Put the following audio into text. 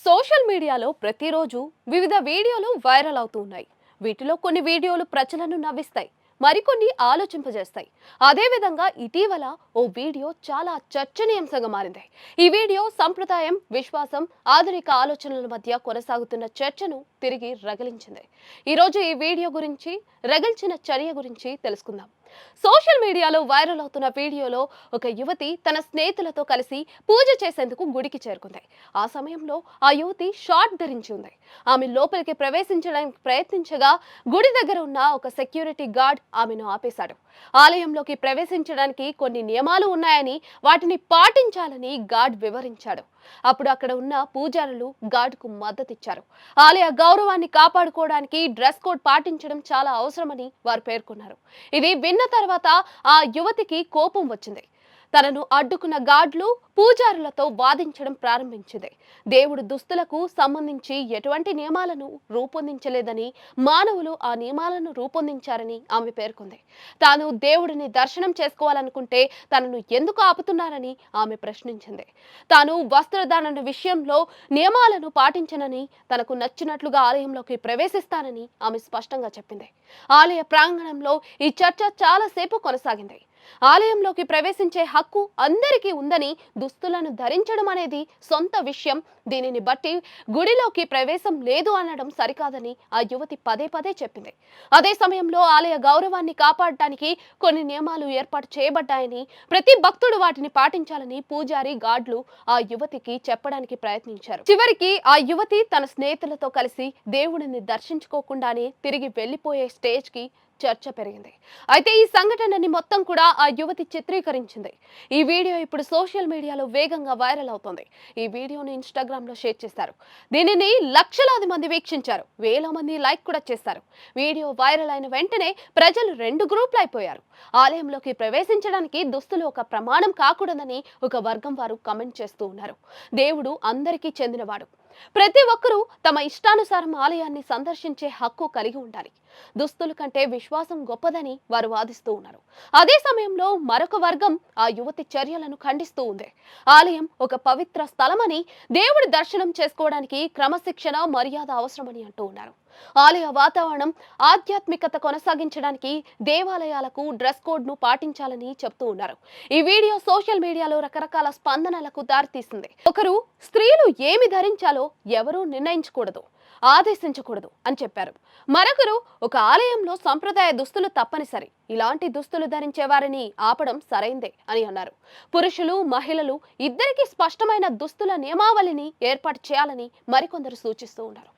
Social మీడియాలో ప్రతిరోజు వివిధ వీడియోలు వైరల్ అవుతూ ఉన్నాయి. వీటిలో కొన్ని వీడియోలు ప్రజలను నవ్విస్తాయి మరికొన్ని ఆలోచింపజేస్తాయి. అదేవిధంగా ఇటీవల ఓ వీడియో చాలా చర్చనీయాంశంగా మారింది. ఈ వీడియో సంప్రదాయం విశ్వాసం ఆధునిక ఆలోచనల మధ్య కొనసాగుతున్న చర్చను తిరిగి రగిలించింది. ఈరోజు ఈ వీడియో గురించి రగిల్చిన చర్య గురించి తెలుసుకుందాం. సోషల్ మీడియాలో వైరల్ అవుతున్న వీడియోలో ఒక యువతి తన స్నేహితులతో కలిసి పూజ చేసేందుకు గుడికి చేరుకుంది. ఆ సమయంలో ఆ యువతి షార్ట్ ధరించి ఉంది. ఆమె లోపలికి ప్రవేశించడానికి ప్రయత్నించగా గుడి దగ్గర ఉన్న ఒక సెక్యూరిటీ గార్డ్ ఆమెను ఆపేశాడు. ఆలయంలోకి ప్రవేశించడానికి కొన్ని నియమాలు ఉన్నాయని వాటిని పాటించాలని గార్డ్ వివరించాడు. అప్పుడు అక్కడ ఉన్న పూజారులు గార్డుకు మద్దతిచ్చారు. ఆలయ గౌరవాన్ని కాపాడుకోవడానికి డ్రెస్ కోడ్ పాటించడం చాలా అవసరమని వారు పేర్కొన్నారు. ఇది విన్న తర్వాత ఆ యువతికి కోపం వచ్చింది. తనను అడ్డుకున్న గాడ్లు పూజారులతో వాదించడం ప్రారంభించింది. దేవుడు దుస్తులకు సంబంధించి ఎటువంటి నియమాలను రూపొందించలేదని మానవులు ఆ నియమాలను రూపొందించారని ఆమె పేర్కొంది. తాను దేవుడిని దర్శనం చేసుకోవాలనుకుంటే తనను ఎందుకు ఆపుతున్నారని ఆమె ప్రశ్నించింది. తాను వస్త్రదాన విషయంలో నియమాలను పాటించనని తనకు నచ్చినట్లుగా ఆలయంలోకి ప్రవేశిస్తానని ఆమె స్పష్టంగా చెప్పింది. ఆలయ ప్రాంగణంలో ఈ చర్చ చాలాసేపు కొనసాగింది. ఆలయంలోకి ప్రవేశించే హక్కు అందరికీ ఉందని దుస్తులను ధరించడం అనేది సొంత విషయం. దీనిని బట్టి గుడిలోకి ప్రవేశం లేదు అనడం సరికాదని ఆ యువతి పదే పదే చెప్పింది. అదే సమయంలో ఆలయ గౌరవాన్ని కాపాడటానికి కొన్ని నియమాలు ఏర్పాటు చేయబడ్డాయని ప్రతి భక్తుడు వాటిని పాటించాలని పూజారి గాడ్లు ఆ యువతికి చెప్పడానికి ప్రయత్నించారు. చివరికి ఆ యువతి తన స్నేహితులతో కలిసి దేవుడిని దర్శించుకోకుండానే తిరిగి వెళ్ళిపోయే స్టేజ్కి చర్చ పెరిగింది. అయితే ఈ సంఘటనని మొత్తం కూడా ఆ యువతి చిత్రీకరించింది. ఈ వీడియో ఇప్పుడు సోషల్ మీడియాలో వేగంగా వైరల్ అవుతోంది. ఈ వీడియోని ఇన్స్టాగ్రామ్లో షేర్ చేశారు. దీనిని లక్షలాది మంది వీక్షించారు. వేల మంది లైక్ కూడా చేశారు. వీడియో వైరల్ అయిన వెంటనే ప్రజలు రెండు గ్రూపులు అయిపోయారు. ఆలయంలోకి ప్రవేశించడానికి దుస్తులు ఒక ప్రమాణం కాకూడదని ఒక వర్గం వారు కమెంట్ చేస్తూ ఉన్నారు. దేవుడు అందరికీ చెందినవాడు. ప్రతి ఒక్కరూ తమ ఇష్టానుసారం ఆలయాన్ని సందర్శించే హక్కు కలిగి ఉండాలి. దుస్తుల కంటే విశ్వాసం గొప్పదని వారు వాదిస్తూ ఉన్నారు. అదే సమయంలో మరొక వర్గం ఆ యువతి చర్యలను ఖండిస్తూ ఉంది. ఆలయం ఒక పవిత్ర స్థలమని దేవుడి దర్శనం చేసుకోవడానికి క్రమశిక్షణ మర్యాద అవసరమని అంటూ ఉన్నారు. ఆలయ వాతావరణం ఆధ్యాత్మికత కొనసాగించడానికి దేవాలయాలకు డ్రెస్ కోడ్ను పాటించాలని చెప్తూ ఉన్నారు. ఈ వీడియో సోషల్ మీడియాలో రకరకాల స్పందనలకు దారితీసింది. ఒకరు స్త్రీలు ఏమి ధరించాలో ఎవరూ నిర్ణయించకూడదు ఆదేశించకూడదు అని చెప్పారు. మరొకరు ఒక ఆలయంలో సంప్రదాయ దుస్తులు తప్పనిసరి ఇలాంటి దుస్తులు ధరించే వారిని ఆపడం సరైందే అని అన్నారు. పురుషులు మహిళలు ఇద్దరికీ స్పష్టమైన దుస్తుల నియమావళిని ఏర్పాటు చేయాలని మరికొందరు సూచిస్తూ ఉన్నారు.